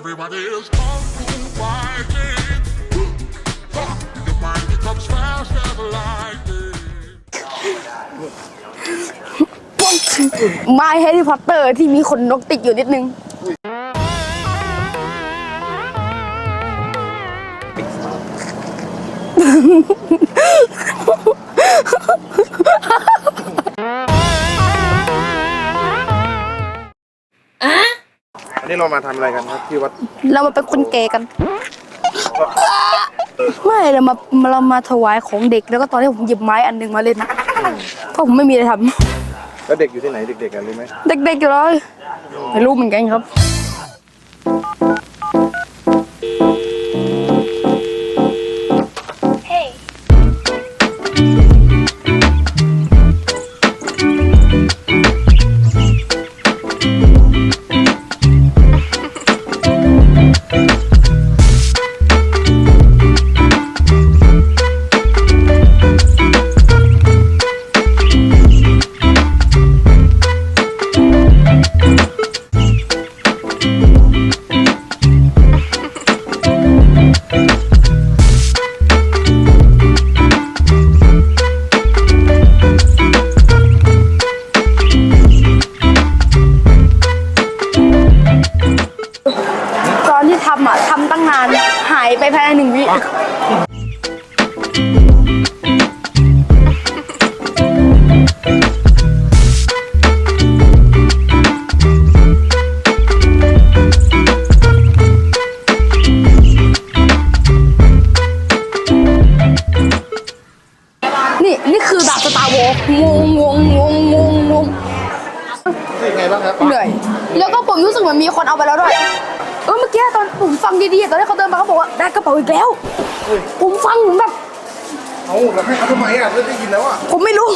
Everybody is kung fu fighting. Your mind becomes fast as lightning. ไม้แฮร์รี่พอตเตอร์ที่มีขนนกติดอยู่นิดนึงอัน นี้เรามาทำอะไรกันครับที่วัดเรามาเป็นคนเกย์กัน ไม่เรามาเรามาถวายของเด็กแล้วก็ตอนที่ผมหยิบไม้อันหนึงมาเล่นเพราะผมไม่มีอะไรทแล้วเด็กอยู่ที่ไหนเด็กๆกันรู้ไหมำเด็กๆอยู่เลยไม่รู้เหมือนกันครับ อนที่ทำอะทำตั้งนานหายไปภายในหนึ่งวินี่นี่คือดาบสตาร์วอลงงงงงงงงงเป็นไงบ้างครับ เหนื่อย แล้วก็ผมรู้สึกเหมือนมีคนเอาไปแล้วด้วย เออเมื่อกี้ตอนผมฟังดีๆตอนที่เขาเดินมาเขาบอกว่าได้กระเป๋าอีกแล้ว ผมฟังผมแบบ เอาแล้วให้เขาทำไมอะไม่ได้ยินแล้วอะ ผมไม่รู้